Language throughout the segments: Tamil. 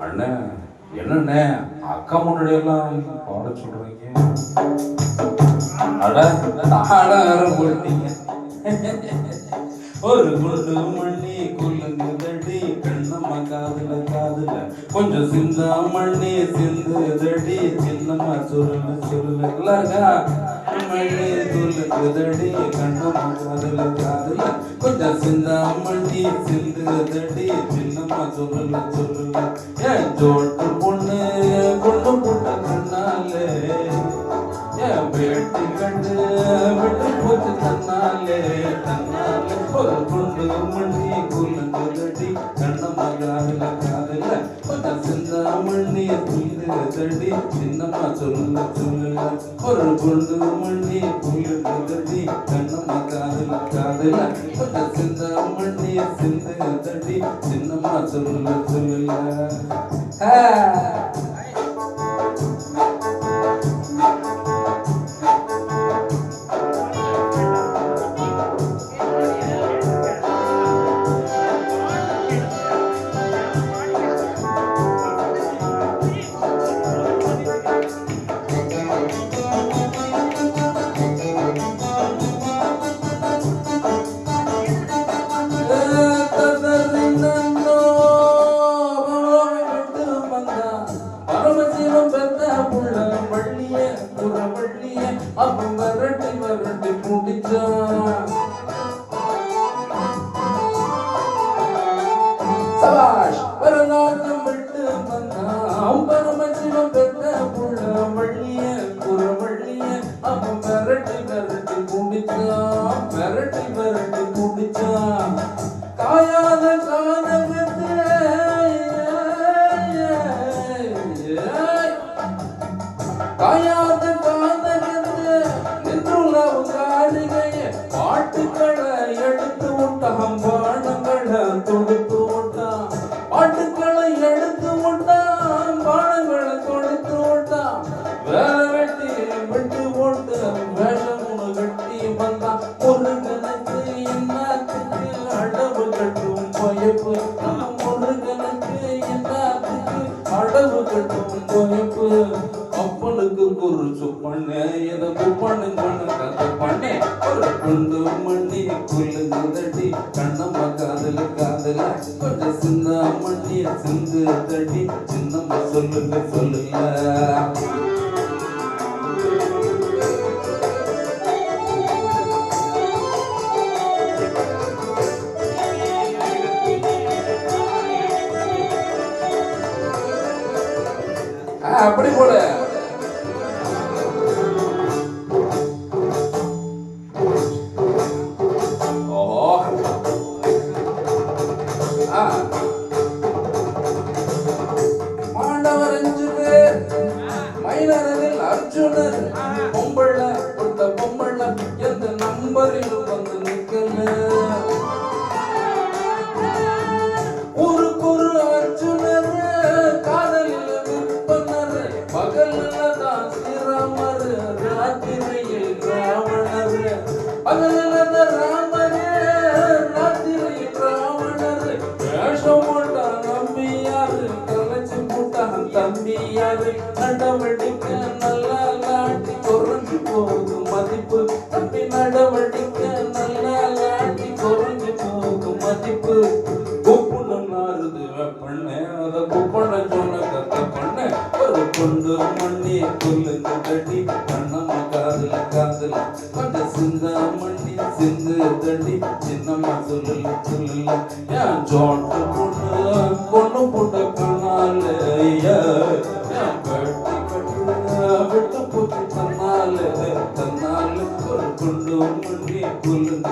அண்ணே என்னண்ணே அக்கா முன்னாடி எல்லாம் பாட சொல்றீங்க? அட ஆட போட்டீங்க ஒரு குண்டு மண்ணி கொல்லுங்க. கண்ணம்மா காதுல காதுல. கொஞ்சம் சிந்தா மண்ணி சிந்துதடி சின்னம்மா சுருள. சுருள இல்லக்கா மண்ணி குலுங்குதடி கண்ணம்மா காதுல காதுல. கொஞ்சம் சிந்தா மண்ணி சிந்துதடி சின்னம்மா சுருள சுருள. ஏன் ஜோட்டு பொண்ணு கொண்டு புட்ட கண்ணாலே? ஏன் வேட்டி கண்டு விட்டு போச்சு தன்னாலே? தன்னாலே ஒரு மண்ணி குலுங்குதடி கண்ணம்மா காதுல காதுல சின்ன மண்ணி துள்ளுதடி சின்னம்மா சொல்லுல சொல்லுல ஒரு மண்ணி குலுங்குதடி கண்ணம்மா காதுல காதுல சின்ன மண்ணி சிந்துதடி சின்னம்மா சொல்லுல சொல்லுல வள்ளிய புற வள்ளிய வரட்டி வரட்டி புடிச்சான் சபாஷ் பரநாட்டம் விட்டு வந்தான். பரமசிவம் பெத்த புள்ள வள்ளிய புற வரட்டி வரட்டி வரட்டி வரட்டி காயாத காதகத்தை காயாத குறிச்சு பண்ண எனக்கு பண்ண கதை பண்ணே. ஒரு குண்டு மண்ணி குள்ளுதடி கண்ணம்மா காதல காதல. கொஞ்சம் சின்ன மண்ணி சிந்து சின்னம்மா சொல்லுங்க சொல்லுங்க. அப்படி போல அர்ஜுனர் பொம்பள கொடுத்த பொம்பள எந்த நம்பரில் வந்து நிக்கல ஊருக்கு ஒரு அர்ஜுனர் காதலில் விற்பனர் பகலில் தான் ஸ்ரீராமர் ராத்திரியில் ராவணர் பகலில் ராமர் ராத்திரியில் ராவணர் வேஷம் போட்டான் நம்பியாரு கலைச்சு போட்டான் தம்பியாரு நடவடிக்க பண்ண அத குப்பன சொன்ன கத்த பண்ண ஒரு கொண்டு மண்ணி கொல்லுங்க தடி கண்ணம்மா காதுல காதுல கொஞ்சம் சிந்த மண்ணி சிந்து தடி சின்னம்மா சொல்லல சொல்லல ஏன் பொண்ணு பொண்ணு கண்ணால ஏன் கட்டி விட்டு தன்னால தன்னால ஒரு கொண்டு மண்ணி கொல்லுங்க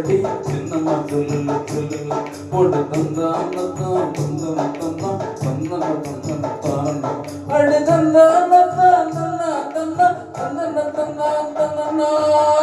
சொல்லடி சின்னம்மா சொல்லு சொல்லு போட்டு தந்தான் தந்தான் தந்தான் தந்தான் தந்தான் தந்தான். தானம் அடி தந்தான் தந்தான் தந்தான் தந்தான் தந்தான் தந்தான்.